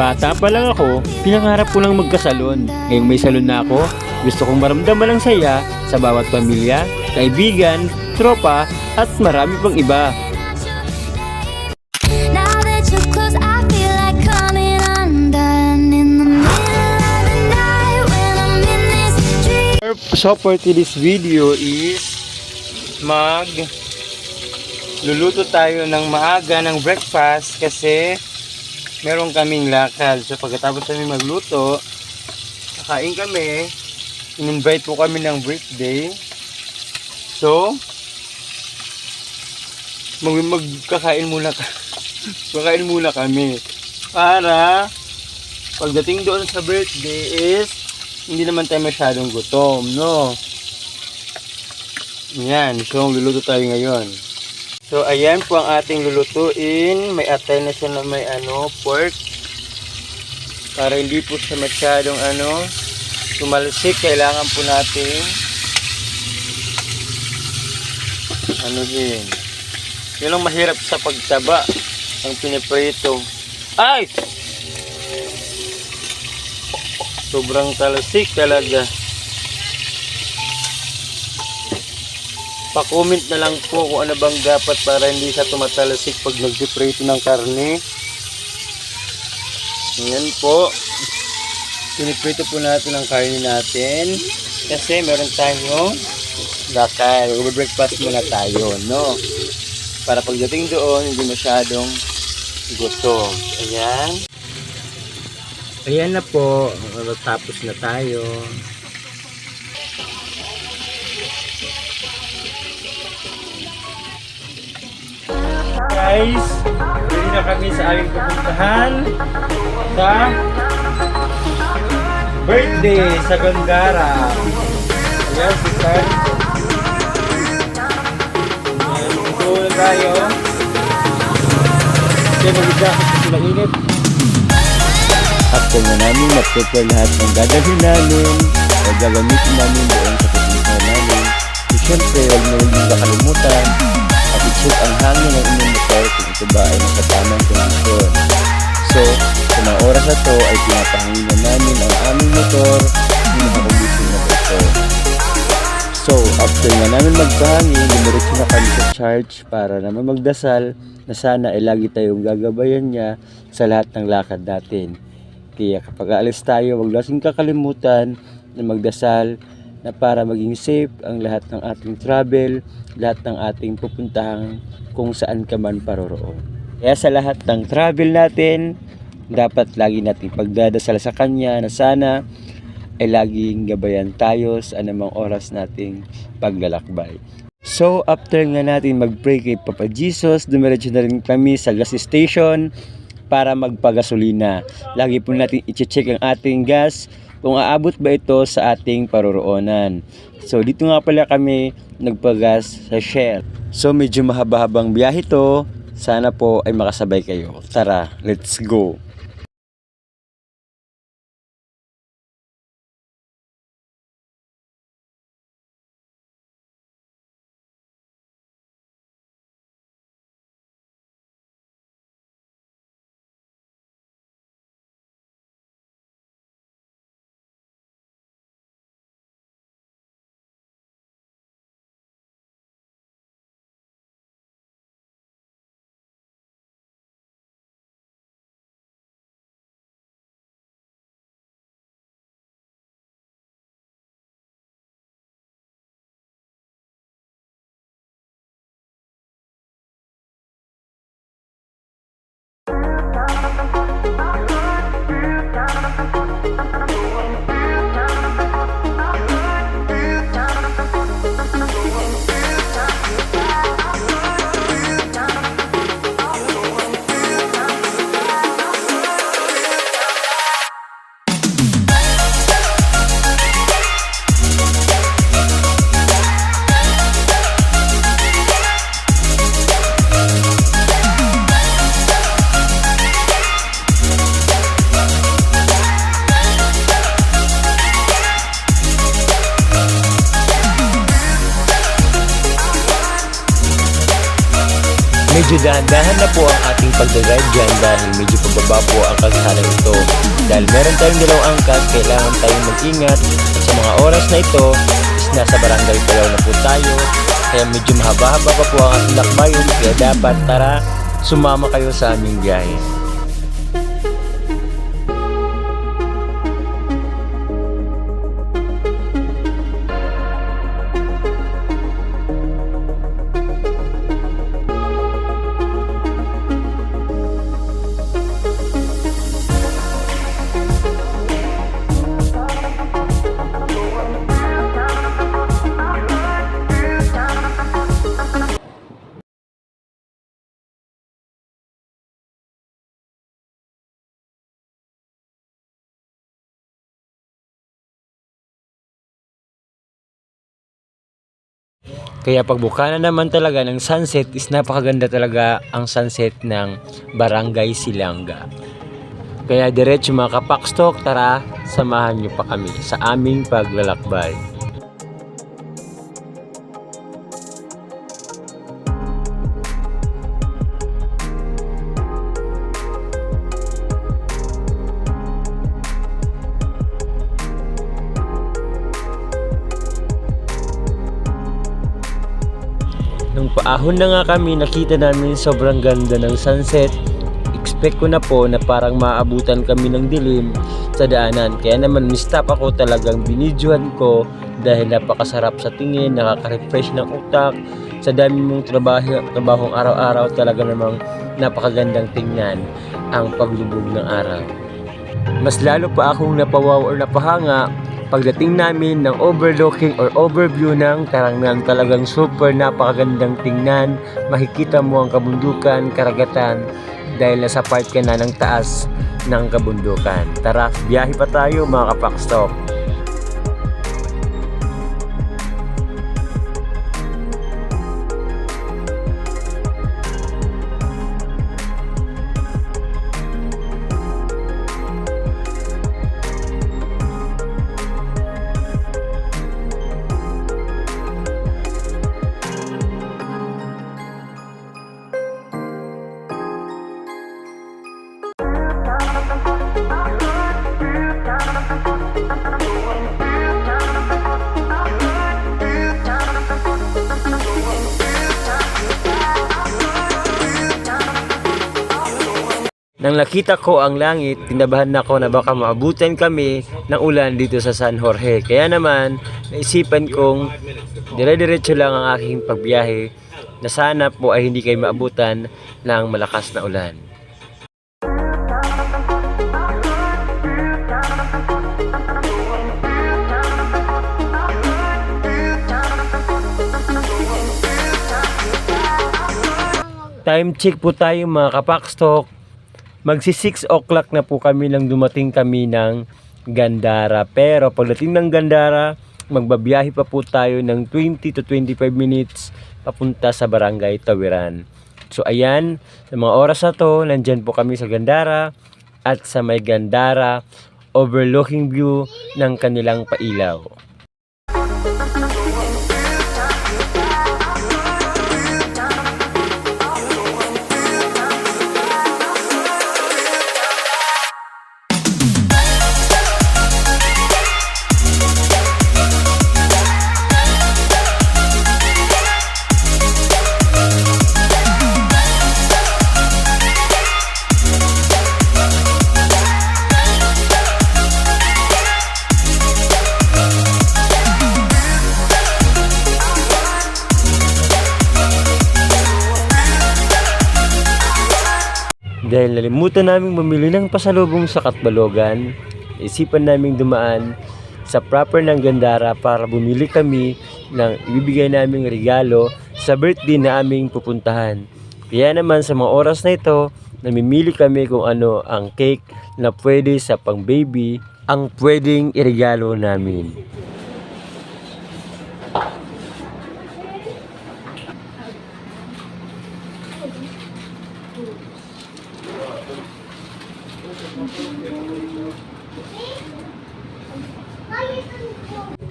Bata pa lang ako, pinangarap ko lang magkasalon. Ngayong may salon na ako, gusto kong maramdaman ang saya sa bawat pamilya, kaibigan, tropa, at marami pang iba. So for today's video is mag luluto tayo ng maaga ng breakfast kasi meron kaming lakad. So pagkatapos kami magluto, kakain kami. In-invite po kami ng birthday. So, mag magkakain muna ka. Kakain muna kami. Para pagdating doon sa birthday is hindi naman tayo masyadong gutom, no? Yan, so luluto tayo ngayon. So ayan po ang ating lulutuin. May atay na siya na may ano, pork. Para hindi po siya masyadong ano, tumalsik. Kailangan po natin anuhin. Yun ang mahirap sa pagtaba. Ang piniprito. Ay! Sobrang talasik talaga. Pa-comment na lang po kung ano bang dapat para hindi siya tumatalasik pag nagpiprito ng karne. Ayan po. Piniprito po natin ang karne natin. Kasi meron tayong lakad. Mag-breakfast muna tayo, no? Para pagdating doon, hindi masyadong gutom. Ayan. Ayan na po, tapos na tayo. Guys, hindi na kami sa aming pupuntahan sa birthday sa Gongara. Ayan, si Sir. Ayan, ito tayo. Kasi mag-jacket kasi mainit. After na namin na-prepare lahat ng gagawin namin o gagamitin namin doon sa na namin, so syempre huwag na huwag nyo kakalimutan i-check ang hangin ng inyong motor kung ito ba ay nasa tamang kondisyon. So, sa mga oras na to ay pinapahanginan namin ang aming motor hindi nakakondisyon na ito. So, after nga namin magpahangin, dumiretso na kami sa church para naman magdasal na sana ay lagi tayong gagabayan niya sa lahat ng lakad natin. Kaya kapag aalis tayo, wag natin kakalimutan na magdasal na para maging safe ang lahat ng ating travel, lahat ng ating pupuntahan kung saan ka man paroroon. Kaya sa lahat ng travel natin, dapat lagi nating pagdadasal sa Kanya na sana ay laging gabayan tayo sa anumang oras nating paglalakbay. So, after nga natin mag-pray kay Papa Jesus, dumiretso na rin kami sa gas station para magpagasolina. Lagi po natin i-check ang ating gas kung aabot ba ito sa ating paroroonan. So, dito nga pala kami nagpagas sa Shell. So, medyo mahaba-habang biyahe to. Sana po ay makasabay kayo. Tara, let's go! Medyo dahan-dahan na po ang ating pagdadrive dyan dahil medyo pababa po ang kalsada ito. Dahil meron tayong dalawang angkas, kailangan tayong mag-ingat. At sa mga oras na ito, is nasa barangay Palaw na po tayo. Kaya medyo mahaba-haba pa po ang ating lakbayin. Kaya dapat tara, sumama kayo sa aming biyahe. Kaya pagbuka na naman talaga ng sunset is napakaganda talaga ang sunset ng Barangay Silanga. Kaya diretso mga kapakstok, tara, samahan niyo pa kami sa aming paglalakbay. Nung paahon na nga kami, nakita namin sobrang ganda ng sunset. Expect ko na po na parang maabutan kami ng dilim sa daanan. Kaya naman mistop ako talagang binidyohan ko dahil napakasarap sa tingin, nakaka-refresh ng utak. Sa dami mong trabaho, trabahong araw-araw talaga namang napakagandang tingnan ang paglubog ng araw. Mas lalo pa akong napawaw or napahanga pagdating namin ng overlooking or overview ng Tarangnan. Talagang super napakagandang tingnan. Makikita mo ang kabundukan, karagatan dahil nasa part ka na ng taas ng kabundukan. Tara, biyahe pa tayo mga kapakstop. Nang nakita ko ang langit, tinabahan ako na baka maabutan kami ng ulan dito sa San Jorge. Kaya naman, naisipan kong dire-diretso lang ang aking pagbiyahe na sana po ay hindi kayo maabutan ng malakas na ulan. Time check po tayo mga kapakstok. Magsi 6 o'clock na po kami nang dumating kami ng Gandara. Pero pagdating ng Gandara, magbabiyahe pa po tayo ng 20 to 25 minutes papunta sa Barangay Tawiran. So ayan, sa mga oras na to, nandyan po kami sa Gandara at sa may Gandara overlooking view ng kanilang pailaw. Dahil nalimutan naming mamili ng pasalubong sa Katbalogan, isipan naming dumaan sa proper ng Gandara para bumili kami ng ibibigay naming regalo sa birthday na aming pupuntahan. Kaya naman sa mga oras na ito, namimili kami kung ano ang cake na pwede sa pang baby ang pwedeng iregalo namin.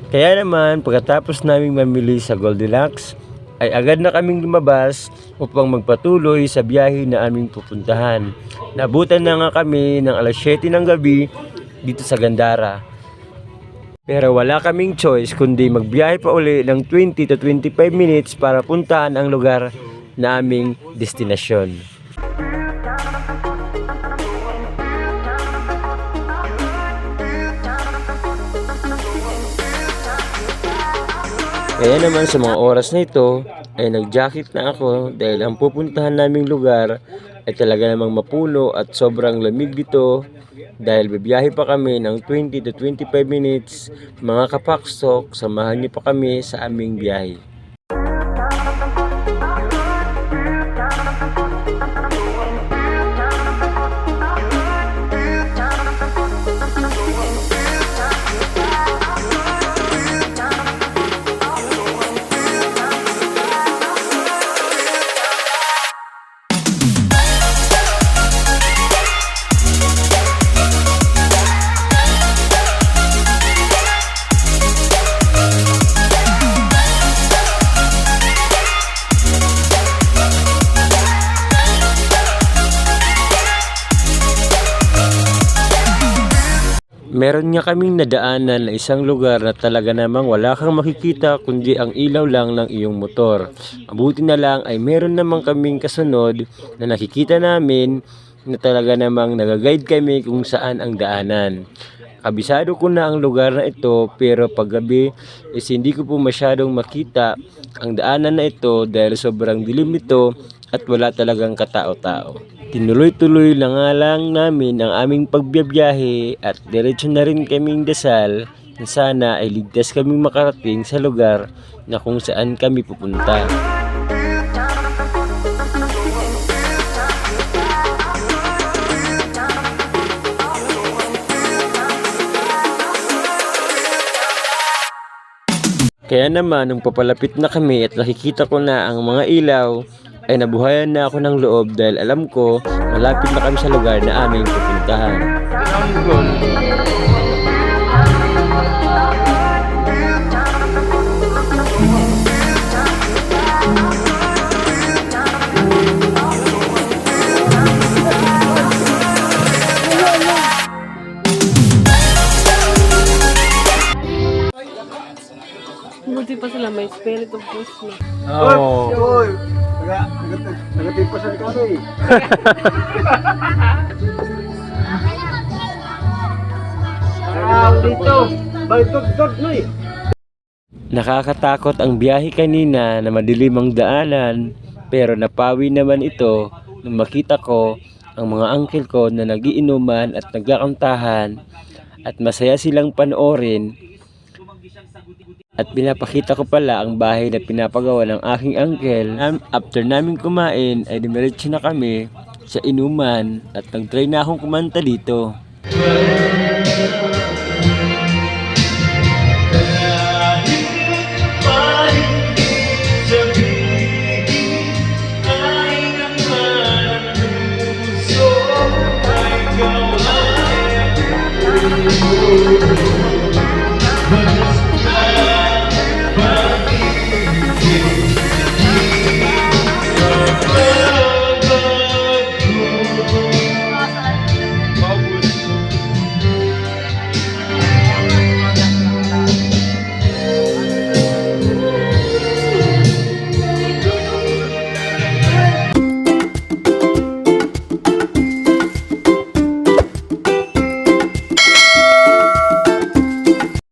Kaya naman, pagkatapos naming mamili sa Goldilocks, ay agad na kaming lumabas upang magpatuloy sa biyahe na aming pupuntahan. Nabutan na nga kami ng alas 7 ng gabi dito sa Gandara. Pero wala kaming choice kundi magbiyahe pa uli ng 20 to 25 minutes para puntahan ang lugar na aming destinasyon. Kaya naman sa mga oras na ito ay nag-jacket na ako dahil ang pupuntahan naming lugar ay talaga namang mapuno at sobrang lamig dito dahil bibiyahe pa kami ng 20 to 25 minutes mga kapaksok samahan niyo pa kami sa aming biyahe. Meron nga kaming nadaanan na isang lugar na talaga namang wala kang makikita kundi ang ilaw lang ng iyong motor. Mabuti na lang ay meron namang kaming kasunod na nakikita namin na talaga namang nagaguide kami kung saan ang daanan. Kabisado ko na ang lugar na ito pero paggabi is hindi ko po masyadong makita ang daanan na ito dahil sobrang dilim nito at wala talagang katao-tao. Tinuloy-tuloy lang nga lang namin ang aming pagbiyahe at diretso na rin kaming dasal na sana ay ligtas kaming makarating sa lugar na kung saan kami pupunta. Kaya naman nung papalapit na kami at nakikita ko na ang mga ilaw ay nabuhayan na ako ng loob dahil alam ko malapit na kami sa lugar na aming pupuntahan. Buti pa sila may spirit of push na. Oo. Nagatipasan ka rin. Ah, dito. No eh. Nakakatakot ang biyahe kanina na madilim ang daanan pero napawi naman ito nung makita ko ang mga angkel ko na nagiinuman at nagkakantahan at masaya silang panoorin at pinapakita ko pala ang bahay na pinapagawa ng aking. Nam- After namin kumain ay dumiretso na kami sa inuman at nag-try na akong kumanta dito.